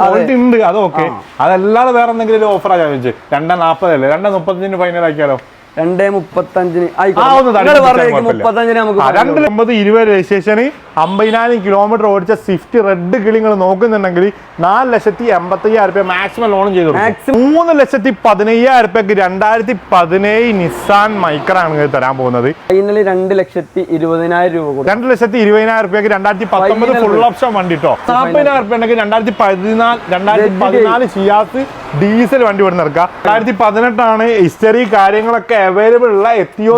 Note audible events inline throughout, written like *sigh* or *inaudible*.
Quality ഉണ്ട് അത് okay അതല്ലാതെ വേറെ എന്തെങ്കിലും ഒരു ഓഫറാ ചോദിച്ചു രണ്ടേ നാപ്പതല്ലേ? രണ്ടേ മുപ്പത്തഞ്ചിന് ഫൈനൽ ആക്കിയാലോ? രണ്ടേ മുപ്പത്തഞ്ചിന് ആ, ആയിക്കോട്ടെ ആ, രണ്ട് ഒമ്പത് ഇരുപത് രജിസ്ട്രേഷന് അമ്പതിനായിരം കിലോമീറ്റർ ഓടിച്ച സ്വിഫ്റ്റ് റെഡ് കിളിങ്ങൾ നോക്കുന്നുണ്ടെങ്കിൽ നാല് ലക്ഷത്തി എൺപത്തയ്യായിരം രൂപ മാക്സിമം ലോൺ ചെയ്തു. മൂന്ന് ലക്ഷത്തി പതിനയ്യായിരം രൂപയ്ക്ക് രണ്ടായിരത്തി പതിനേഴ് നിസാൻ മൈക്രാണ് തരാൻ പോകുന്നത്. ഫൈനലി രണ്ട് ലക്ഷത്തി ഇരുപതിനായിരം രൂപ രണ്ട് ലക്ഷത്തി ഇരുപതിനായിരം രൂപയ്ക്ക് രണ്ടായിരത്തി പത്തൊമ്പത് ഫുൾ ഓപ്ഷൻ വണ്ടിട്ടോ. നാൽപ്പതിനായിരം രൂപ ഉണ്ടെങ്കിൽ രണ്ടായിരത്തി പതിനാല് രണ്ടായിരത്തി പതിനാല് ഷിയാസ് ഡീസൽ വണ്ടി ഇവിടെ നിൽക്കാം രണ്ടായിരത്തി പതിനെട്ടാണ് ഹിസ്റ്ററി കാര്യങ്ങളൊക്കെ അവൈലബിൾ ഉള്ള എത്തിയോ.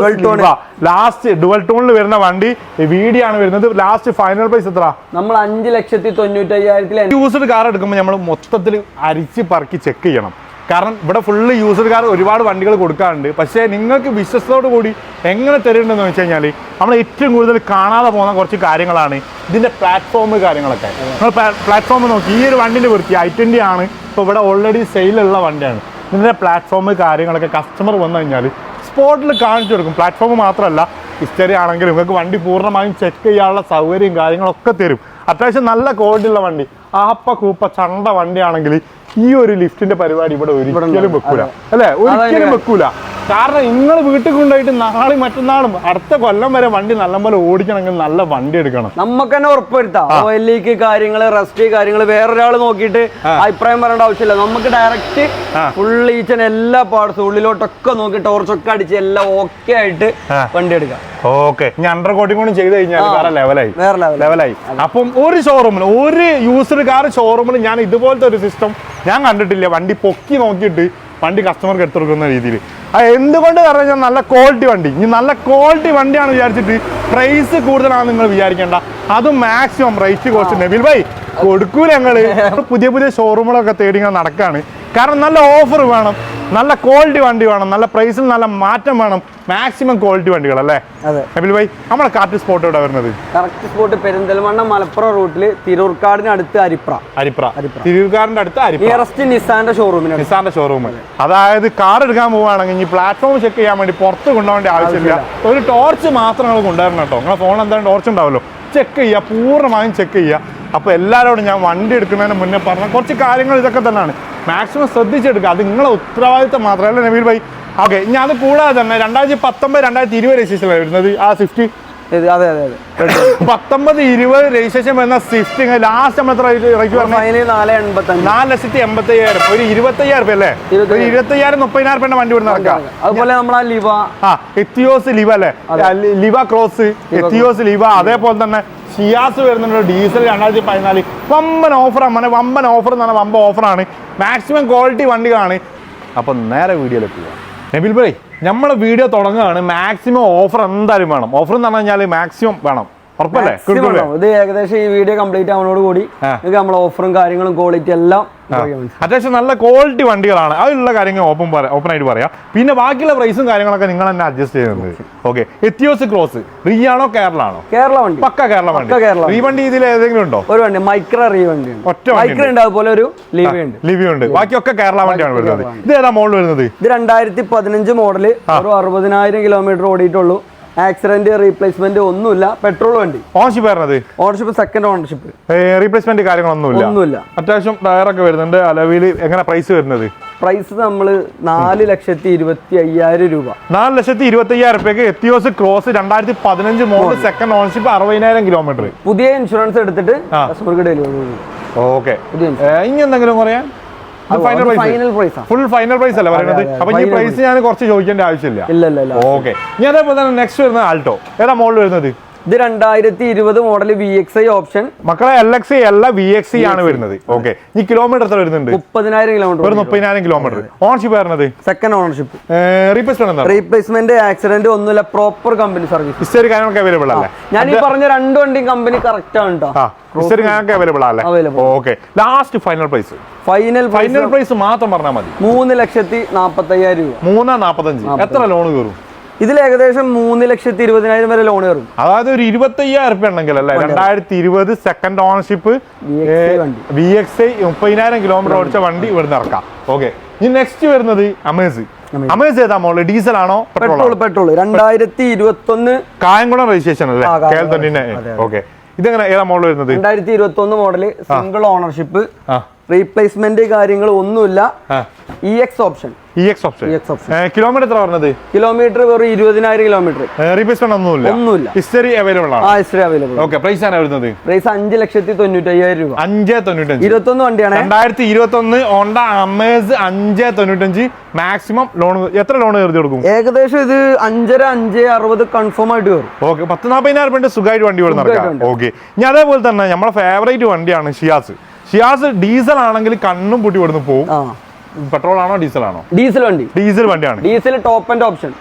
ലാസ്റ്റ് ഡുവൽ ടോണിൽ വരുന്ന വണ്ടി വീഡിയോ ആണ് വരുന്നത്. ലാസ്റ്റ് ഫൈനൽ പ്രൈസ് എത്ര നമ്മൾ അഞ്ച് ലക്ഷത്തി തൊണ്ണൂറ്റയ്യായിരത്തിൽ യൂസ്ഡ് കാർ എടുക്കുമ്പോൾ നമ്മൾ മൊത്തത്തിൽ അരിച്ച് പറക്കി ചെക്ക് ചെയ്യണം. കാരണം ഇവിടെ ഫുള്ള് യൂസ്ഡ് കാർ ഒരുപാട് വണ്ടികൾ കൊടുക്കാറുണ്ട്. പക്ഷേ നിങ്ങൾക്ക് വിശ്വസത്തോടു കൂടി എങ്ങനെ തരുന്നുണ്ടെന്ന് വെച്ച് കഴിഞ്ഞാൽ നമ്മൾ ഏറ്റവും കൂടുതൽ കാണാതെ പോകുന്ന കുറച്ച് കാര്യങ്ങളാണ് ഇതിന്റെ പ്ലാറ്റ്ഫോം കാര്യങ്ങളൊക്കെ. നമ്മൾ പ്ലാറ്റ്ഫോം നോക്കി. ഈ ഒരു വണ്ടിന്റെ വൃത്തി ഐ ട്വന്റി ആണ്. ഇപ്പോൾ ഇവിടെ ഓൾറെഡി സെയിലുള്ള വണ്ടിയാണ്. ഇതിന്റെ പ്ലാറ്റ്ഫോം കാര്യങ്ങളൊക്കെ കസ്റ്റമർ വന്നു കഴിഞ്ഞാൽ സ്പോട്ടിൽ കാണിച്ചു കൊടുക്കും. പ്ലാറ്റ്ഫോം മാത്രമല്ല ഹിസ്റ്ററി ആണെങ്കിലും നിങ്ങൾക്ക് വണ്ടി പൂർണമായും ചെക്ക് ചെയ്യാനുള്ള സൗകര്യം കാര്യങ്ങളൊക്കെ തരും. അത്യാവശ്യം നല്ല ക്വാളിറ്റിയുള്ള വണ്ടി. ആപ്പ കൂപ്പ ചണ്ട വണ്ടിയാണെങ്കിൽ ഈ ഒരു ലിഫ്റ്റിന്റെ പരിപാടി ഇവിടെ ഒരിക്കലും വെക്കൂല. അല്ലേ? ഒരിക്കലും വെക്കൂല. കാരണം നിങ്ങൾ വീട്ടിൽ കൊണ്ടുപോയിട്ട് നാളെ മറ്റന്നാളും അടുത്ത കൊല്ലം വരെ വണ്ടി നല്ലപോലെ ഓടിക്കണമെങ്കിൽ നല്ല വണ്ടി എടുക്കണം. നമുക്ക് തന്നെ ഉറപ്പുവരുത്താം കാര്യങ്ങൾ റെസ്റ്റ് കാര്യങ്ങൾ വേറൊരാൾ നോക്കിയിട്ട് അഭിപ്രായം പറയേണ്ട ആവശ്യമില്ല. നമുക്ക് ഡയറക്റ്റ്. ഫുൾ ഈച്ചൻ എല്ലാ പാർട്സും ഉള്ളിലോട്ടൊക്കെ നോക്കി ടോർച്ചൊക്കെ അടിച്ച് എല്ലാം ഓക്കെ ആയിട്ട് വണ്ടി എടുക്കാം. ഓക്കെ ഇനി അണ്ടർ കോട്ടിംഗ് കൂടി ചെയ്ത് കഴിഞ്ഞാൽ. വേറെ ലെവലായി. ലെവലായി അപ്പം ഒരു ഷോറൂമിൽ ഒരു യൂസ്ഡ് കാർ ഷോറൂമിൽ ഞാൻ ഇതുപോലത്തെ ഒരു സിസ്റ്റം ഞാൻ കണ്ടിട്ടില്ല. വണ്ടി പൊക്കി നോക്കിയിട്ട് വണ്ടി കസ്റ്റമർക്ക് എടുത്തു കൊടുക്കുന്ന രീതിയിൽ. അത് എന്തുകൊണ്ട് പറഞ്ഞു കഴിഞ്ഞാൽ നല്ല ക്വാളിറ്റി വണ്ടി. ഇനി നല്ല ക്വാളിറ്റി വണ്ടിയാണ് വിചാരിച്ചിട്ട് പ്രൈസ് കൂടുതലാണ് നിങ്ങൾ വിചാരിക്കേണ്ട. അതും മാക്സിമം റേറ്റ് കുറച്ച് നബിൽ ഭായി കൊടുക്കൂല ഞങ്ങൾ *laughs* പുതിയ പുതിയ ഷോറൂമുകളൊക്കെ തേടി ഇങ്ങനെ നടക്കുകയാണ് കാരണം നല്ല ഓഫർ വേണം. നല്ല ക്വാളിറ്റി വണ്ടി വേണം നല്ല പ്രൈസിൽ നല്ല മാറ്റം വേണം മാക്സിമം ക്വാളിറ്റി വണ്ടികൾ അല്ലേ? അതെ. നബിൽ ഭായി നമ്മളെ കാറ്റ് സ്പോട്ട് ഇവിടെ വരുന്നത്? കറക്റ്റ് സ്പോട്ട് പെരിന്തൽമണ്ണ മലപ്പുറം റൂട്ടിൽ തിരൂർക്കാടിന് അടുത്ത് അരിപ്ര. അരിപ്ര. തിരൂർക്കാടിന്റെ അടുത്ത് അരിപ്രസ്റ്റ് നിയറസ്റ്റ് നിസാന്റെ ഷോറൂമിന് നിസാന്റെ ഷോറൂം അതായത് കാർ എടുക്കാൻ പോവുകയാണെങ്കിൽ ഇനി പ്ലാറ്റ്ഫോം ചെക്ക് ചെയ്യാൻ വേണ്ടി പുറത്ത് കൊണ്ടുപോകേണ്ട ആവശ്യമില്ല. ഒരു ടോർച്ച് മാത്രം നിങ്ങൾ കൊണ്ടുവരണം കേട്ടോ. നിങ്ങളെ ഫോൺ എന്തായാലും ടോർച്ച് ഉണ്ടാവല്ലോ. ചെക്ക് ചെയ്യുക പൂർണമായും ചെക്ക് ചെയ്യുക. അപ്പോൾ എല്ലാവരോടും ഞാൻ വണ്ടി എടുക്കുന്നതിന് മുന്നേ പറഞ്ഞ കുറച്ച് കാര്യങ്ങൾ ഇതൊക്കെ തന്നെയാണ്. മാക്സിമം ശ്രദ്ധിച്ചെടുക്കുക. അത് നിങ്ങളെ ഉത്തരവാദിത്തം മാത്രമല്ല നബീൽ ഭായി. ഓക്കെ ഇനി അത് കൂടാതെ തന്നെ രണ്ടായിരത്തി പത്തൊമ്പത് രണ്ടായിരത്തി ഇരുപത് രജിസ്ട്രേഷൻ വരുന്നത് ആ സ്വിഫ്റ്റ് അതെ അതെ അതെ. പത്തൊമ്പത് ഇരുപത് രജിസ്ട്രേഷൻ വരുന്ന സ്വിഫ്റ്റ് ലാസ്റ്റ് നമ്മൾ നാല് ലക്ഷത്തി എൺപത്തി അയ്യായിരം ഒരു ഇരുപത്തി അയ്യായിരം രൂപ അല്ലേ ഒരു ഇരുപത്തി അയ്യായിരം മുപ്പതിനായിരം രൂപ വണ്ടി വിടുന്ന നടക്കാം അതുപോലെ നമ്മളെ ലിവ. ആ എത്തിയോസ് ലിവ അല്ലേ? ലിവ ക്രോസ് എത്തിയോസ് ലിവ അതേപോലെ തന്നെ ഷിയാസ് വരുന്നുണ്ട്. ഡീസൽ രണ്ടായിരത്തി പതിനാല്. വമ്പൻ ഓഫറാണ് അങ്ങനെ വമ്പൻ ഓഫർ എന്ന് പറഞ്ഞാൽ വമ്പ ഓഫറാണ് മാക്സിമം ക്വാളിറ്റി വണ്ടികളാണ്. അപ്പം നേരെ വീഡിയോയിൽ പോവാം. നബിൽ ഭായ് നമ്മളെ വീഡിയോ തുടങ്ങുകയാണ്. മാക്സിമം ഓഫർ എന്തായാലും വേണം. ഓഫർ എന്ന് പറഞ്ഞു കഴിഞ്ഞാൽ മാക്സിമം വേണം. ഉറപ്പല്ലേ. ഇത് ഏകദേശം ഈ വീഡിയോ കംപ്ലീറ്റ് ആവുന്നതോട് കൂടി. നിങ്ങൾക്ക് നമ്മളെ ഓഫറും കാര്യങ്ങളും ക്വാളിറ്റി എല്ലാം. അത്യാവശ്യം നല്ല ക്വാളിറ്റി വണ്ടികളാണ്. അതിലുള്ള കാര്യങ്ങൾ ഓപ്പൺ ഓപ്പൺ ആയിട്ട് പറയാം. പിന്നെ ബാക്കിയുള്ള പ്രൈസും കാര്യങ്ങളൊക്കെ നിങ്ങൾ തന്നെ അഡ്ജസ്റ്റ് ചെയ്യുന്നത്. ഓക്കെ എത്തിയോസ് ക്രോസ് റിയാണോ കേരള ആണോ? കേരള വണ്ടി. പക്ക കേരള വണ്ടി. കേരള റീ വണ്ടി. ഇതിൽ ഏതെങ്കിലും ഉണ്ടോ? ഒരു വണ്ടി. മൈക്ര റീ വണ്ടി ഒറ്റ മൈക്രോ ഉണ്ട്. അതുപോലെ ഒരു ലിവി ഉണ്ട്. ലിവി ഉണ്ട്. ബാക്കിയൊക്കെ കേരള വണ്ടിയാണ് വരുന്നത്. ഇത് ഏതാ മോഡൽ വരുന്നത്? ഇത് രണ്ടായിരത്തി പതിനഞ്ച് മോഡൽ ഒരു അറുപതിനായിരം കിലോമീറ്റർ ഓടിയിട്ടുള്ളൂ. ആക്സിഡന്റ് റീപ്ലേസ്മെന്റ് ഒന്നുമില്ല. പെട്രോൾ വണ്ടി. ഓണർഷിപ്പ് വരുന്നത് ഓണർഷിപ്പ് സെക്കൻഡ് ഓണർഷിപ്പ് റീപ്ലേസ്മെന്റ് കാര്യങ്ങളൊന്നുമില്ല? ഒന്നുമില്ല. അത്യാവശ്യം ടയറൊക്കെ വരുന്നുണ്ട്. അലവിൽ എങ്ങനെ പ്രൈസ് വരുന്നത്? പ്രൈസ് നമ്മൾ നാല് ലക്ഷത്തി ഇരുപത്തി അയ്യായിരം രൂപ. നാല് ലക്ഷത്തി ഇരുപത്തി അയ്യായിരം രൂപയ്ക്ക് എത്തിയോസ് ക്രോസ് രണ്ടായിരത്തി പതിനഞ്ച് മോഡൽ സെക്കൻഡ് ഓണർഷിപ്പ് അറുപതിനായിരം കിലോമീറ്റർ പുതിയ ഇൻഷുറൻസ് എടുത്തിട്ട്. കസ്റ്റമർക്ക് ഡെലിവറി ഓക്കെ ഇനി എന്തെങ്കിലും പറയാൻ? Final price full final price അല്ല പറയുന്നത് അപ്പൊ ഈ പ്രൈസ് ഞാൻ കുറച്ച് ചോദിക്കേണ്ട ആവശ്യമില്ല. ഇല്ല ഇല്ല ഓക്കെ ഇനി അതേപോലെ തന്നെ നെക്സ്റ്റ് വരുന്നത് ആൾട്ടോ ഏതാ മോളിൽ വരുന്നത്? ഇത് രണ്ടായിരത്തി ഇരുപത് model V X I option മക്കളെ എൽ എക്സ് അല്ല വി എക്സ് ഐ ആണ് വരുന്നത്. ഓക്കെ ഈ കിലോമീറ്റർ എത്ര വരുന്നുണ്ട്? മുപ്പതിനായിരം കിലോമീറ്റർ മുപ്പതിനായിരം കിലോമീറ്റർ ഓണർഷിപ്പ് വരുന്നത് second ownership replacement replacement accident ഒന്നുമില്ല. പ്രോപ്പർ കമ്പനി സർവീസ് ഒരു കാര്യങ്ങളൊക്കെ അവൈലബിൾ അല്ലേ? ഞാൻ ഈ പറഞ്ഞ രണ്ട് വണ്ടിയും കമ്പനി കറക്റ്റ് ആണ് കേട്ടോ ആ ഹിസ്റ്ററി കാര്യങ്ങളൊക്കെ അവൈലബിൾ അല്ലേ? Available. Okay last final price final final price മാത്രം പറഞ്ഞാൽ മതി. മൂന്ന് ലക്ഷത്തി നാപ്പത്തി അയ്യായിരം രൂപ. മൂന്ന് നാപ്പത്തഞ്ച്. എത്ര ലോൺ കയറും ഇതിൽ ഏകദേശം മൂന്ന് ലക്ഷത്തി ഇരുപതിനായിരം വരെ ലോൺ കയറും. അതായത് ഒരു ഇരുപത്തി അയ്യായിരം റുപ്യ ഉണ്ടെങ്കിൽ അല്ലേ? രണ്ടായിരത്തി ഇരുപത് second ownership. V X I മുപ്പതിനായിരം കിലോമീറ്റർ ഓടിച്ച വണ്ടി ഇവിടുന്ന് ഇറക്കാം. ഓക്കെ ഇനി നെക്സ്റ്റ് വരുന്നത് അമേസ് അമേസ് ഏതാ മോൾ? ഡീസൽ ആണോ? പെട്രോൾ പെട്രോൾ രണ്ടായിരത്തി ഇരുപത്തി ഒന്ന് കായംകുളം രജിസ്ട്രേഷൻ അല്ലേ. കേരളത്തിന്റെ. ഓക്കെ ഇതെങ്ങനെ ഏതാ മോഡൽ വരുന്നത്? രണ്ടായിരത്തി ഇരുപത്തി ഒന്ന് മോഡൽ സിംഗിൾ ഓണർഷിപ്പ് റീപ്ലേസ്മെന്റ് കാര്യങ്ങൾ ഒന്നുമില്ല E X option E X option kilometre എത്ര പറഞ്ഞത്? കിലോമീറ്റർ വെറും ഇരുപതിനായിരം കിലോമീറ്റർ റീപ്ലേസ്മെന്റ് ഒന്നുമില്ല. ഒന്നുമില്ല. ഹിസ്റ്ററി അവൈലബിൾ ആണ്. ആ ഹിസ്റ്ററി അവൈലബിൾ ഓക്കെ പ്രൈസ് ആണ് വരുന്നത്? പ്രൈസ് അഞ്ച് ലക്ഷത്തി തൊണ്ണൂറ്റയ്യായിരം രൂപ. അഞ്ച് തൊണ്ണൂറ്റഞ്ച്. ഇരുപത്തൊന്ന് വണ്ടിയാണ്. രണ്ടായിരത്തി ഹോണ്ട അമേസ് അഞ്ച് തൊണ്ണൂറ്റഞ്ച്. മാക്സിമം ലോൺ എത്ര ലോൺ കയറി കൊടുക്കും? ഏകദേശം ഇത് അഞ്ചര അഞ്ച് അറുപത് കൺഫേം ആയിട്ട് വരും. ഓക്കെ പത്ത് നാൽപ്പതിനായിരം രൂപ സുഖമായിട്ട് വണ്ടി ഇവിടെ നടക്കാം. ഓക്കെ ഇനി അതേപോലെ തന്നെ നമ്മുടെ ഫേവറേറ്റ് വണ്ടിയാണ് ഷിയാസ് ഷിയാസ് ഡീസൽ ആണെങ്കിൽ കണ്ണും പൂട്ടി ഇവിടുന്ന് പോകും പെട്രോൾ ആണോ ഡീസൽ ആണോ ഡീസൽ വണ്ടി ഡീസൽ വണ്ടിയാണ് ഡീസൽ ടോപ്പ് ആൻഡ് ഓപ്ഷൻ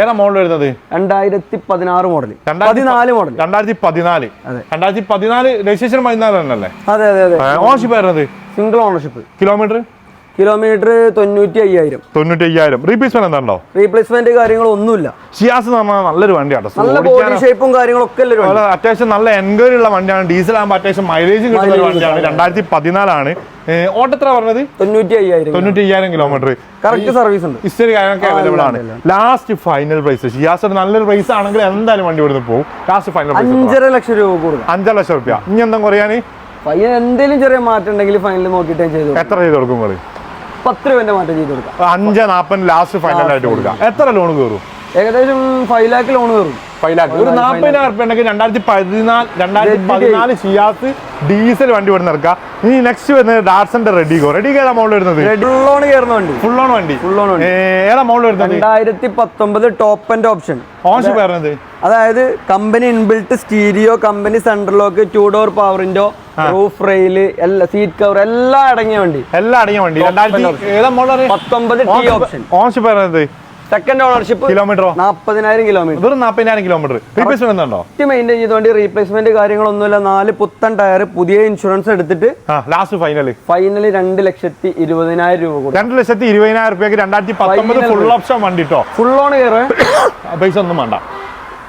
ഏതാ മോഡൽ വരുന്നത്? രണ്ടായിരത്തി പതിനാറ് മോഡൽ പതിനാല് മോഡൽ രണ്ടായിരത്തി പതിനാല്. രണ്ടായിരത്തി പതിനാല് രജിസ്ട്രേഷൻ പതിനാല് തന്നെയല്ലേ? അതെ അതെ അതെ. ഓണർഷിപ്പ് വരുന്നത് സിംഗിൾ ഓണർഷിപ്പ് കിലോമീറ്റർ കിലോമീറ്റർ തൊണ്ണൂറ്റി അയ്യായിരം തൊണ്ണൂറ്റി അയ്യായിരം റീപ്ലേസ്മെന്റ് എന്താണോ റീപ്ലേസ്മെന്റ് കാര്യങ്ങളൊന്നുമില്ല സിയാസ് എന്ന് പറഞ്ഞാൽ നല്ലൊരു വണ്ടിയാണ് നല്ല ബോഡി ഷേപ്പും കാര്യങ്ങളൊക്കെ അത്യാവശ്യം നല്ല എൻക്വയറി ഉള്ള വണ്ടിയാണ്. ഡീസൽ ആകുമ്പോൾ അത്യാവശ്യം മൈലേജ് കിട്ടുന്ന ഒരു വണ്ടിയാണ്. രണ്ടായിരത്തി പതിനാലാണ് ഓട്ടത്ര പറഞ്ഞത്? തൊണ്ണൂറ്റി അയ്യായിരം തൊണ്ണൂറ്റി അയ്യായിരം കിലോമീറ്റർ കറക്റ്റ് സർവീസ് ഉണ്ട്. ഹിസ്റ്ററി കാര്യങ്ങളൊക്കെ അവൈലബിൾ ആണ്. ലാസ്റ്റ് ഫൈനൽ പ്രൈസ് ഷിയാസ് നല്ലൊരു പ്രൈസ് ആണെങ്കിൽ എന്തായാലും വണ്ടി ഇവിടുന്ന് പോകും. ലാസ്റ്റ് ഫൈനൽ പ്രൈസ് അഞ്ചര ലക്ഷം രൂപ കൊടുക്കാം അഞ്ചര ലക്ഷം രൂപ ഇനി എന്താ കുറയാൻ പയ്യൻ എന്തെങ്കിലും ചെറിയ മാറ്റം ഉണ്ടെങ്കിൽ ഫൈനൽ നോക്കിയിട്ട് ചെയ്തു എത്ര ചെയ്ത് കൊടുക്കും പത്ത് രൂപന്റെ മാറ്റം ചെയ്ത് കൊടുക്കാം. അഞ്ച് നാൽപ്പത് ലാസ്റ്റ് ഫൈനൽ ആയിട്ട് കൊടുക്കാം. എത്ര ലോൺ കയറും ഏകദേശം ഫൈവ് ലാക്ക് ലോൺ വരും ഫൈവ് ലാക്ക് ഒരു നാൽപ്പതിനായിരം ഉണ്ടെങ്കിൽ രണ്ടായിരത്തി പതിനാല് രണ്ടായിരത്തി പതിനാല് ഷിയാസ് ഡീസൽ വണ്ടി ഇവിടെ നിർക്കുക ഇനി നെക്സ്റ്റ് വരുന്നത് ഡാർസന്റെ റെഡിഗോ. റെഡിഗോ ഏതാ മോൾ വരുന്നത്? ഫുള്ളോൺ കയറുന്ന വണ്ടി. ഫുൾ ഓൺ വണ്ടി. ഫുൾ ഓൺ വണ്ടി. ഏ, ഏതാ മോളിൽ വരുന്നത്? രണ്ടായിരത്തി പത്തൊമ്പത് ടോപ്പ് ആൻഡ് ഓപ്ഷൻ ഓൺഷിപ്പ് വരുന്നത് അതായത് company inbuilt stereo company central lock two door power window roof rail എല്ലാ സീറ്റ് കവർ എല്ലാം അടങ്ങിയ വണ്ടി. എല്ലാം അടങ്ങിയ വണ്ടി. രണ്ടായിരത്തി പത്തൊമ്പത് ടി ഓപ്ഷൻ ഓൺഷിപ്പ് വരുന്നത് സെക്കൻഡ് ഓണർഷിപ്പ് കിലോമീറ്ററോ നാൽപ്പതിനായിരം കിലോമീറ്റർ വെറും നാൽപ്പതിനായിരം കിലോമീറ്റർ റീപ്ലേസ്മെന്റ് ഉണ്ടോ മെയിന്റെയിൻ ചെയ്തുകൊണ്ട് റീപ്ലേസ്മെന്റ് കാര്യങ്ങളൊന്നുമില്ല. നാല് പുത്തൻ ടയർ പുതിയ ഇൻഷുറൻസ് എടുത്തിട്ട് ലാസ്റ്റ് ഫൈനൽ ഫൈനൽ രണ്ട് ലക്ഷത്തി ഇരുപതിനായിരം രൂപ കൊടുക്കും രണ്ട് ലക്ഷത്തി ഇരുപതിനായിരം രൂപയ്ക്ക് രണ്ടായിരത്തി പത്തൊമ്പത് ഫുൾ ഓപ്ഷൻ വണ്ടിട്ടോ? ഫുൾ ഓൺ കയറ്. *coughs* പൈസ ഒന്നും വേണ്ട.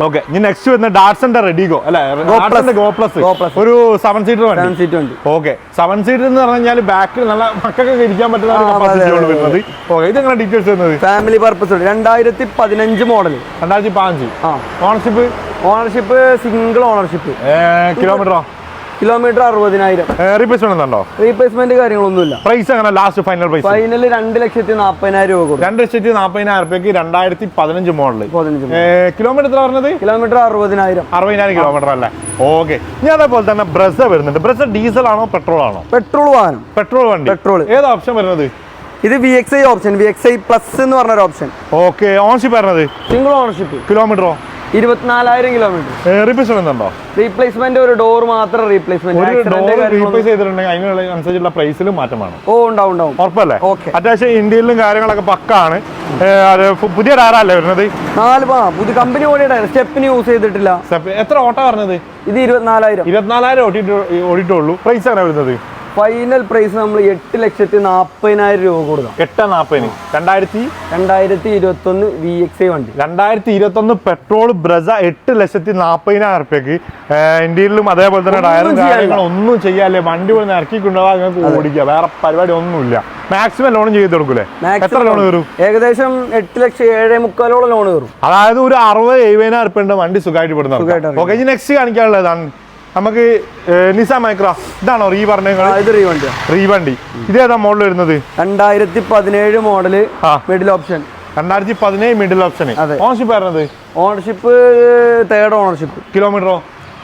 ഓക്കെ ഇനി നെക്സ്റ്റ് വരുന്ന ഡാർസന്റെ റെഡിഗോ അല്ലെ? ഗോപ്ലസ് ഗോ പ്ലസ് ഒരു സെവൻ സീറ്റർ സെവൻ സീറ്റ് വണ്ടി. ഓക്കെ സെവൻ സീറ്റർ എന്ന് പറഞ്ഞു കഴിഞ്ഞാൽ ബാക്കിൽ നല്ല മക്കൾക്കൊക്കെ ഇരിക്കാൻ പറ്റുന്ന വരുന്നത്. ഓക്കെ ഇത് എങ്ങനെ ഡീറ്റെയിൽസ് വരുന്നത്? ഫാമിലി പർപ്പസ് രണ്ടായിരത്തി പതിനഞ്ച് മോഡൽ രണ്ടായിരത്തി പതിനഞ്ച്. ഓണർഷിപ്പ് ഓണർഷിപ്പ് സിംഗിൾ ഓണർഷിപ്പ് കിലോമീറ്ററോ കിലോമീറ്റർ അറുപതിനായിരം. റീപ്ലേസ്മെന്റ് ഉണ്ടോ? റീപ്ലേസ്മെന്റ് കാര്യങ്ങളൊന്നുമില്ല. പ്രൈസ് അങ്ങനെ ലാസ്റ്റ് ഫൈനൽ പ്രൈസ് ഫൈനൽ രണ്ട് ലക്ഷത്തി നാൽപ്പതിനായിരം രൂപ കൊടുക്കും രണ്ട് ലക്ഷത്തി നാൽപ്പതിനായിരം രൂപയ്ക്ക് രണ്ടായിരത്തി പതിനഞ്ച് മോഡൽ കിലോമീറ്റർ എത്ര പറഞ്ഞത്? കിലോമീറ്റർ അറുപതിനായിരം. അറുപതിനായിരം കിലോമീറ്റർ അല്ലേ? ഓക്കെ ഞാൻ അതേപോലെ തന്നെ ബ്രസ വരുന്നുണ്ട്. ബ്രസ ഡീസൽ ആണോ പെട്രോൾ ആണോ? പെട്രോൾ വാഹനം. പെട്രോൾ വണ്ടി. പെട്രോൾ ഏത് ഓപ്ഷൻ വരുന്നത്? ഇത് V X I option V X I plus എന്ന് പറഞ്ഞ ഓപ്ഷൻ ഓക്കെ ഓൺഷിപ്പ് വരുന്നത് സിംഗിൾ ഓണർഷിപ്പ് കിലോമീറ്ററോ ഇരുപത്തിനാലായിരം കിലോമീറ്റർ റീപ്ലേസ്മെന്റ് ഉണ്ടോ? റീപ്ലേസ്മെന്റ് ഒരു ഡോർ മാത്രം റീപ്ലേസ്മെന്റ് റീപ്ലേസ് ചെയ്തിട്ടുണ്ടെങ്കിൽ അതിനുള്ള അനുസരിച്ചുള്ള പ്രൈസിലും മാറ്റം വേണം. ഓ ഉണ്ടാവും ഉണ്ടാവും. ഉറപ്പല്ലേ. അത്യാവശ്യം ഇന്ത്യയിലും കാര്യങ്ങളൊക്കെ പക്കാണ്. പുതിയ ടയറല്ലേ വരുന്നത്? നാല് പുതിയ കമ്പനി ഓടിയ സ്റ്റെപ്പിന് യൂസ് ചെയ്തിട്ടില്ല. എത്ര ഓട്ടോ പറഞ്ഞത് ഇത് ഇരുപത്തിനാലായിരം. ഇരുപത്തിനാലായിരം ഓടിട്ടുള്ളൂ ഓടിയിട്ടുള്ളൂ. പ്രൈസ് ആണ് വരുന്നത്? ഫൈനൽ പ്രൈസ് നമ്മൾ എട്ട് ലക്ഷത്തി നാൽപ്പതിനായിരം രൂപ കൊടുക്കാം എട്ട് നാൽപ്പതിന് രണ്ടായിരത്തി? രണ്ടായിരത്തി ഇരുപത്തി ഒന്ന് വി എക്സ് ഐ വണ്ടി. രണ്ടായിരത്തി ഇരുപത്തൊന്ന് പെട്രോൾ ബ്രസ എട്ട് ലക്ഷത്തി നാൽപ്പതിനായിരം റുപ്യക്ക് ഇന്ത്യയിലും അതേപോലെ തന്നെ ടയറും ഒന്നും. കാര്യങ്ങളും ഒന്നും ചെയ്യാല്ലേ വണ്ടി പോലെ ഇറക്കി കൊണ്ടുപോകാൻ നിങ്ങൾക്ക് ഓടിക്കുക വേറെ പരിപാടി ഒന്നുമില്ല. മാക്സിമം ലോൺ ചെയ്ത് കൊടുക്കൂലേ? എത്ര ലോൺ വരും? ഏകദേശം എട്ട് ലക്ഷം ഏഴ് മുക്കാലോളം ലോൺ വരും. അതായത് ഒരു അറുപത് എഴുപതിനായിരം റുപ്യ വണ്ടി സുഖമായിട്ട് പെടുന്നു ഓക്കെ നെക്സ്റ്റ് കാണിക്കാനുള്ളതാണ്. നമുക്ക് നിസ മൈക്രോ ഇതാണോ റീ പറഞ്ഞത് ഇത് റീ വണ്ടി റീ വണ്ടി ഇതേതാ മോഡൽ വരുന്നത്? രണ്ടായിരത്തി പതിനേഴ് മോഡൽ മിഡിൽ ഓപ്ഷൻ രണ്ടായിരത്തി പതിനേഴ് middle option ownership ownership third ownership കിലോമീറ്ററോ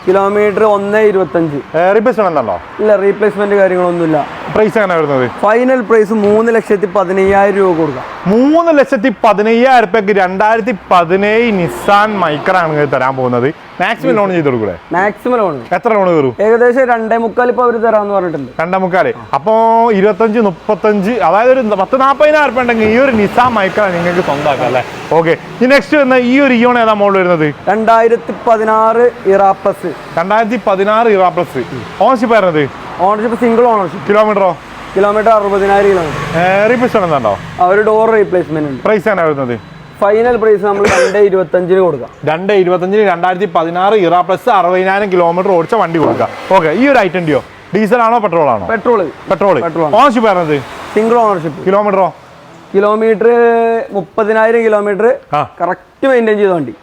kilometre ഒന്ന് ഇരുപത്തഞ്ച്. റീപ്ലേസ്മെന്റ് ഉണ്ടോ ഇല്ല റീപ്ലേസ്മെന്റ് കാര്യങ്ങളൊന്നുമില്ല. പ്രൈസ് എങ്ങനെ വരുന്നത്? ഫൈനൽ പ്രൈസ് മൂന്ന് ലക്ഷത്തി പതിനയ്യായിരം രൂപ കൊടുക്കാം. മൂന്ന് ലക്ഷത്തി പതിനയ്യായിരം റുപ്യക്ക് രണ്ടായിരത്തി പതിനേഴ് നിസാൻ മൈക്രാണ് തരാൻ പോകുന്നത്. മാക്സിമം ലോൺ ചെയ്ത് കൊടുക്കൂടെ മാക്സിമം ലോൺ എത്ര ലോൺ കയറും? ഏകദേശം രണ്ടേ മുക്കാൽ ഇപ്പൊ അവർ തരാന്ന് പറഞ്ഞിട്ടുണ്ട്. രണ്ടേ മുക്കാൽ അപ്പോ ഇരുപത്തഞ്ച് മുപ്പത്തഞ്ച് അതായത് ഒരു പത്ത് നാൽപ്പതിനായിരം രൂപ ഉണ്ടെങ്കിൽ ഈ ഒരു നിസാൻ മൈക്ര നിങ്ങൾക്ക് സ്വന്തമാക്കാം അല്ലേ? ഓക്കെ ഈ നെക്സ്റ്റ് വരുന്ന ഈ ഒരു ഇയോൺ ഏതാ മോഡൽ വരുന്നത്? രണ്ടായിരത്തി പതിനാറ് ഇറാ പ്ലസ് രണ്ടായിരത്തി പതിനാറ് ഇറാ പ്ലസ് ഓണർഷിപ്പ് ആയിരുന്നത് ഓണർഷിപ്പ് സിംഗിൾ ഓണർഷിപ്പ് കിലോമീറ്ററോ കിലോമീറ്റർ അറുപതിനായിരം കിലോമീറ്റർ റീപ്ലേസ്മെന്റ് ഉണ്ടോ? അവർ ഒരു ഡോർ റീപ്ലേസ്മെന്റ് ഉണ്ട്. പ്രൈസ് ആണ് വരുന്നത്? ഫൈനൽ പ്രൈസ് നമ്മൾ രണ്ട് ഇരുപത്തഞ്ചിന് കൊടുക്കാം. രണ്ട് ഇരുപത്തഞ്ചിന് രണ്ടായിരത്തി പതിനാറ് ഇറ പ്ലസ് അറുപതിനായിരം കിലോമീറ്റർ ഓടിച്ച വണ്ടി കൊടുക്കാം ഓക്കെ ഈ ഒരു ഐറ്റന്റിയോ ഡീസൽ ആണോ പെട്രോൾ ആണോ? പെട്രോൾ പെട്രോൾ പെട്രോൾ ഓണർഷിപ്പ് ആയിരുന്നത് സിംഗിൾ ഓണർഷിപ്പ് കിലോമീറ്ററോ കിലോമീറ്റർ മുപ്പതിനായിരം കിലോമീറ്റർ. കറക്റ്റ് മെയിന്റെയിൻ ചെയ്ത വണ്ടി.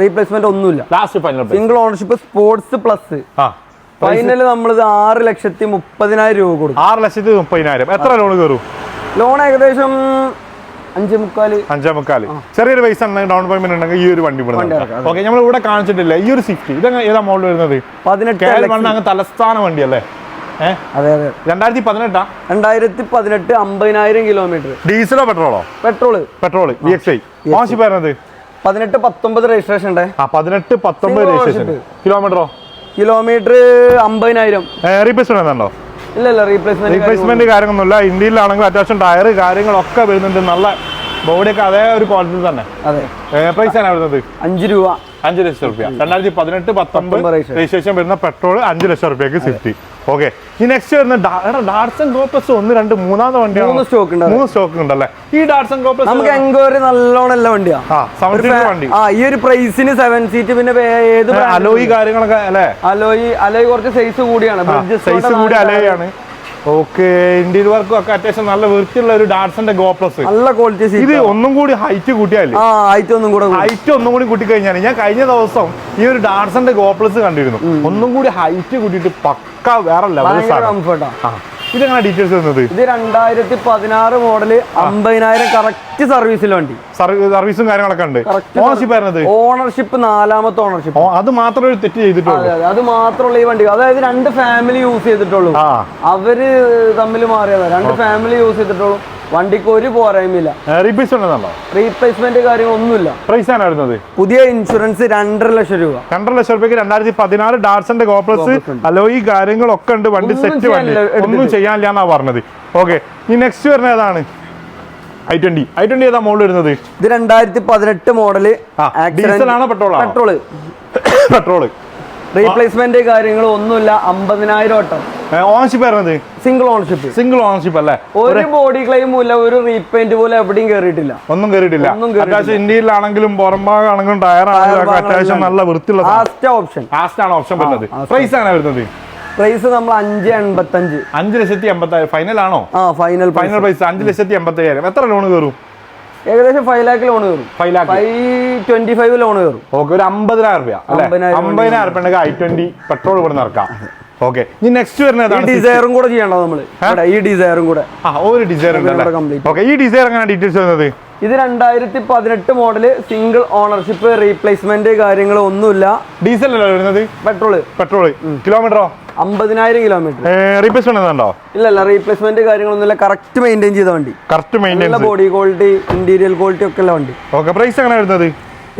റീപ്ലേസ്മെന്റ് ഒന്നുമില്ല. Last final single ownership sports plus final നമ്മൾ ആറ് ലക്ഷത്തി മുപ്പതിനായിരം രൂപ കൊടുക്കും. ആറ് ലക്ഷത്തി മുപ്പതിനായിരം. എത്ര ലോൺ കയറും? ലോൺ ഏകദേശം ചെറിയൊരു പൈസ ഉണ്ടെങ്കിൽ ഡൗൺ പേയ്മെന്റ് ഉണ്ടെങ്കിൽ ഈ ഒരു വണ്ടി ഓക്കെ നമ്മൾ ഇവിടെ കാണിച്ചിട്ടില്ല. ഈ ഒരു സ്വിഫ്റ്റ് ഇത് ഏതാ മോഡൽ വരുന്നത്? പതിനെട്ട് തലസ്ഥാന വണ്ടി അല്ലേ രണ്ടായിരത്തി പതിനെട്ടാ? രണ്ടായിരത്തി പതിനെട്ട് അമ്പതിനായിരം കിലോമീറ്റർ ഡീസലോ പെട്രോളോ petrol petrol B X I മോശം പതിനെട്ട് പത്തൊമ്പത് രജിസ്ട്രേഷൻ ഉണ്ട്. ആ പതിനെട്ട് പത്തൊമ്പത് രജിസ്ട്രേഷൻ. കിലോമീറ്ററോ കിലോമീറ്റർ അമ്പതിനായിരം. റീപ്ലേസ്മെന്റ് ഉണ്ടോ? ഇല്ല ഇല്ല റീപ്ലേസ്മെന്റ് റീപ്ലേസ്മെന്റ് കാര്യമൊന്നുമില്ല ഇന്ത്യയിലാണെങ്കിൽ അത്യാവശ്യം ടയർ കാര്യങ്ങളൊക്കെ വരുന്നുണ്ട്. നല്ല ബോഡി ഒക്കെ അതേ ഒരു ക്വാളിറ്റി തന്നെ. അതെ. പ്രൈസ് ആണ് വരുന്നത്? അഞ്ച് രൂപ. അഞ്ച് ലക്ഷം റുപ്യ രണ്ടായിരത്തി പതിനെട്ട് പത്തൊമ്പത് രജിസ്ട്രേഷൻ വരുന്ന പെട്രോൾ അഞ്ച് ലക്ഷം റുപ്യക്ക് സ്വിഫ്റ്റ് ഓക്കെ ഈ നെക്സ്റ്റ് വരുന്ന ഡാർസൺ ഗോപ്ലസ് ഒന്ന് രണ്ട് മൂന്നാമത്തെ വണ്ടിയാണ്? മൂന്ന് സ്റ്റോക്ക് ഉണ്ട് മൂന്ന് സ്റ്റോക്ക് ഉണ്ടല്ലേ ഈ ഡാർസൺ ഗോപ്ലസ് നമുക്ക് എൻക്വയറി നല്ലോണം വണ്ടിയാണ് വണ്ടിയാ. ആ ഈ ഒരു പ്രൈസിന് സെവൻ സീറ്റ് പിന്നെ ഏത് അലോയി കാര്യങ്ങളൊക്കെ അല്ലേ? അലോയി അലോയി കുറച്ച് സൈസ് കൂടിയാണ്. സൈസ് കൂടി അലോയാണ് ഓക്കെ ഇന്ത്യൻ വർക്കും ഒക്കെ അത്യാവശ്യം നല്ല വൃത്തിയുള്ള ഒരു ഡാർസന്റെ ഗോപ്ലസ് നല്ല ക്വാളിറ്റി ഇത് ഒന്നും കൂടി ഹൈറ്റ് കൂട്ടിയാലേ? ഹൈറ്റ് ഒന്നും കൂടെ. ഹൈറ്റ് ഒന്നും കൂടി കൂട്ടി കഴിഞ്ഞാൽ ഞാൻ കഴിഞ്ഞ ദിവസം ഈ ഒരു ഡാർസന്റെ ഗോപ്ലസ് കണ്ടിരുന്നു. ഒന്നും കൂടി ഹൈറ്റ് കൂട്ടിയിട്ട് പക്ക വേറെ ലെവൽ ഭയങ്കര സാധനം. കംഫർട്ടാ ആ. ഇതെങ്ങനെ ഡീറ്റെയിൽസ് വരുന്നത് ഇത് രണ്ടായിരത്തി പതിനാറ് മോഡൽ അമ്പതിനായിരം കറക്റ്റ് സർവീസിൽ വണ്ടി. സർവീസും കാര്യങ്ങളൊക്കെ ഉണ്ട്. ഓണർഷിപ്പ് ആയിരുന്നത്? ഓണർഷിപ്പ് നാലാമത്തെ ഓണർഷിപ്പ് അത് മാത്രമേ ഒരു തെറ്റ് ചെയ്തിട്ടുള്ളൂ. അതെ മാത്രമുള്ള ഈ വണ്ടി. അതായത് രണ്ട് ഫാമിലി യൂസ് ചെയ്തിട്ടുള്ളൂ. അവർ തമ്മിൽ മാറിയതാണ് രണ്ട് ഫാമിലി യൂസ് ചെയ്തിട്ടുള്ളൂ. വണ്ടിക്ക് ഒരു പോരായ്മയില്ല. റീപ്ലേസ്മെന്റ് റീപ്ലേസ്മെന്റ് ഒന്നുമില്ല പ്രൈസ് ആണ് വരുന്നത്. പുതിയ ഇൻഷുറൻസ് രണ്ടര ലക്ഷം രൂപ. രണ്ടര ലക്ഷം രൂപയ്ക്ക് രണ്ടായിരത്തി പതിനാറ് ഡാർസന്റെ ഗോപ്ലസ്. അലോയി കാര്യങ്ങളൊക്കെ ഉണ്ട്. വണ്ടി സെറ്റ് വണ്ടി. ഒന്നും ചെയ്യാനില്ല എന്നാ പറഞ്ഞത്. ഓക്കെ ഈ നെക്സ്റ്റ് വരുന്ന ഏതാണ്? ഐ ട്വന്റി ഐ ട്വന്റി ഏതാ മോഡൽ വരുന്നത്? ഇത് രണ്ടായിരത്തി പതിനെട്ട് മോഡൽ? പെട്രോൾ പെട്രോൾ റീപ്ലേസ്മെന്റ് കാര്യങ്ങൾ ഒന്നുമില്ല അമ്പതിനായിരം വട്ടം ഓണർഷിപ്പ് വരുന്നത് സിംഗിൾ ഓണർഷിപ്പ് സിംഗിൾ ഓണർഷിപ്പ് അല്ലേ? ഒരു ബോഡി ക്ലെയിം ഇല്ല ഒരു റീപെയിന്റ് പോലും എവിടെയും കയറിയിട്ടില്ല ഒന്നും കേറിയിട്ടില്ല. അത്യാവശ്യം ഇന്ത്യയിലാണെങ്കിലും പുറം ഭാഗമാണെങ്കിലും ടയർ ആണെങ്കിലും അത്യാവശ്യം നല്ല വൃത്തിയുള്ള ലാസ്റ്റ് ഓപ്ഷൻ ലാസ്റ്റ് ആണ് ഓപ്ഷൻ വരുന്നത്. പ്രൈസ് ആണ് വരുന്നത്? പ്രൈസ് നമ്മൾ അഞ്ച് എൺപത്തഞ്ച്. അഞ്ച് ലക്ഷത്തി എൺപത്തായിരം. ഫൈനൽ ആണോ? ആ ഫൈനൽ ഫൈനൽ പ്രൈസ് അഞ്ച് ലക്ഷത്തി എൺപത്തയ്യായിരം എത്ര ലോൺ കയറും? ഏകദേശം ഫൈവ് ലാക്ക് ലോൺ കയറും. Five lakh five twenty five loan കയറും. ഓക്കെ ഒരു അമ്പതിനായിരം രൂപ അല്ലെ? അമ്പതിനായിരം രൂപ. ഉണ്ടെങ്കിൽ ഐ ട്വന്റി പെട്രോൾ ഇവിടെ ഇറക്കാം. ഓക്കെ ഇനി നെക്സ്റ്റ് വരുന്നത് ഈ ഡിസയറും കൂടെ ചെയ്യണ്ടോ നമ്മൾ ഈ ഡിസയറും കൂടെ. ആ ഒരു ഡിസൈർ ഓക്കെ ഈ ഡിസൈർ എങ്ങനെ ഡീറ്റെയിൽസ് വരുന്നത്? ഇത് രണ്ടായിരത്തി പതിനെട്ട് മോഡൽ സിംഗിൾ ഓണർഷിപ്പ് റീപ്ലേസ്മെന്റ് കാര്യങ്ങൾ ഒന്നുമില്ല. ഡീസൽ അല്ലേ വരുന്നത്? പെട്രോൾ പെട്രോൾ കിലോമീറ്ററോ അമ്പതിനായിരം കിലോമീറ്റർ റീപ്ലേസ്മെന്റ് ഉണ്ടോ? ഇല്ല ഇല്ല റീപ്ലേസ്മെന്റ് കാര്യങ്ങളൊന്നുമില്ല. കറക്റ്റ് മെയിന്റെയിൻ ചെയ്ത വണ്ടി. Correct maintain body quality interior quality ഒക്കെ ഉള്ള വണ്ടി. ഓക്കെ പ്രൈസ് എങ്ങനെ വരുന്നത്?